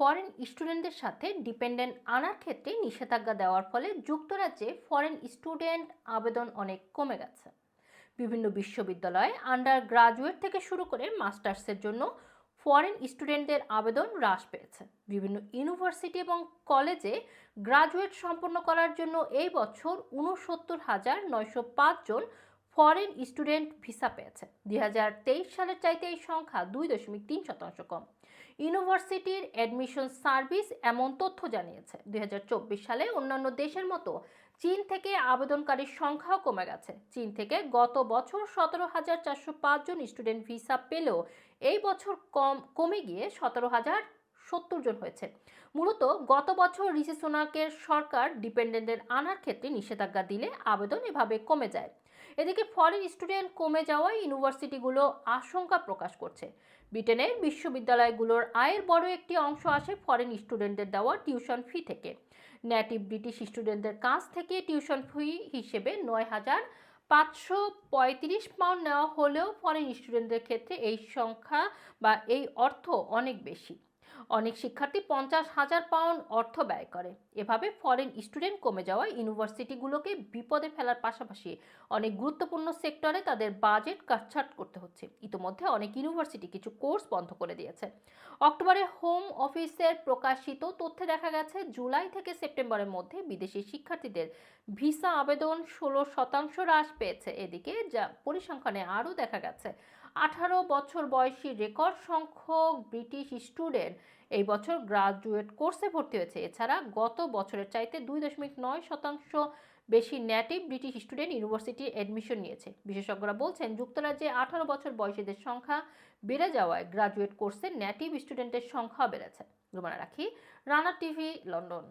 Foreign স্টুডেন্টদের সাথে dependent আনার ক্ষেত্রে নিষেধাজ্ঞা দেওয়ার ফলে যুক্তরাজ্যে ফরেন স্টুডেন্ট আবেদন অনেক কমে গেছে। বিভিন্ন বিশ্ববিদ্যালয়ে আন্ডার গ্রাজুয়েট থেকে শুরু করে মাস্টার্সের জন্য ফরেন স্টুডেন্টদের আবেদন হ্রাস পেয়েছে। বিভিন্ন ইউনিভার্সিটি এবং কলেজে গ্রাজুয়েট সম্পন্ন করার জন্য এই বছর উনসত্তর হাজার নয়শো জন ফরেন স্টুডেন্ট ভিসা পেয়েছে। দুই হাজার তেইশ সালের চাইতে এই সংখ্যা দুই দশমিক তিন শতাংশ কম। ইউনিভার্সিটির অ্যাডমিশন সার্ভিস এমন তথ্য জানিয়েছে। দুই হাজার চব্বিশ সালে অন্যান্য দেশের মতো চীন থেকে আবেদনকারীর সংখ্যাও কমে গেছে। চীন থেকে গত বছর সতেরো হাজার চারশো পাঁচজন স্টুডেন্ট ভিসা পেলেও এই বছর কম, কমে গিয়ে সতেরো হাজার সত্তর জন হয়েছে। মূলত গত বছর ঋষি সোনাকের সরকার ডিপেন্ডেন্টের আনার ক্ষেত্রে নিষেধাজ্ঞা দিলে আবেদন এভাবে কমে যায়। এদিকে ফরেন স্টুডেন্ট কমে যাওয়ায় ইউনিভার্সিটিগুলো আশঙ্কা প্রকাশ করছে। ব্রিটেনের বিশ্ববিদ্যালয়গুলোর আয়ের বড় একটি অংশ আসে ফরেন স্টুডেন্টদের দেওয়া টিউশন ফি থেকে। নেটিভ ব্রিটিশ স্টুডেন্টদের কাছ থেকে টিউশন ফি হিসেবে নয় হাজার পাঁচশো পঁয়ত্রিশ পাউন্ড নেওয়া হলেও ফরেন স্টুডেন্টদের ক্ষেত্রে এই সংখ্যা বা এই অর্থ অনেক বেশি। অনেক শিক্ষার্থী পঞ্চাশ হাজার পাউন্ড অর্থ ব্যয় করে। এভাবে ফরেন স্টুডেন্ট কমে যাওয়ায় ইউনিভার্সিটিগুলোকে বিপদে ফেলার পাশাপাশি অনেক গুরুত্বপূর্ণ সেক্টরে তাদের বাজেট কাটছাট করতে হচ্ছে। ইতোমধ্যে অনেক ইউনিভার্সিটি কিছু কোর্স বন্ধ করে দিয়েছে। অক্টোবরে হোম অফিসের প্রকাশিত তথ্যে দেখা গেছে, জুলাই থেকে সেপ্টেম্বরের মধ্যে বিদেশি শিক্ষার্থীদের ভিসা আবেদন ষোলো শতাংশ হ্রাস পেয়েছে। এদিকে যা পরিসংখ্যানে আরও দেখা গেছে, আঠারো বছর বয়সী রেকর্ড সংখ্যক ব্রিটিশ স্টুডেন্ট এই বছর গ্রাজুয়েট কোর্সে ভর্তি হয়েছে। এছাড়া গত বছরের চাইতে দুই দশমিক নয় শতাংশ বেশি native British student university admission নিয়েছে। বিশেষজ্ঞরা বলছেন, যুক্তরাজ্যে আঠারো বছর বয়সীদের সংখ্যা বেড়ে যাওয়ায় গ্রাজুয়েট কোর্সে নেটিভ স্টুডেন্টের সংখ্যা বেড়েছে। রুমানা রাখি, রানা টিভি, লন্ডন।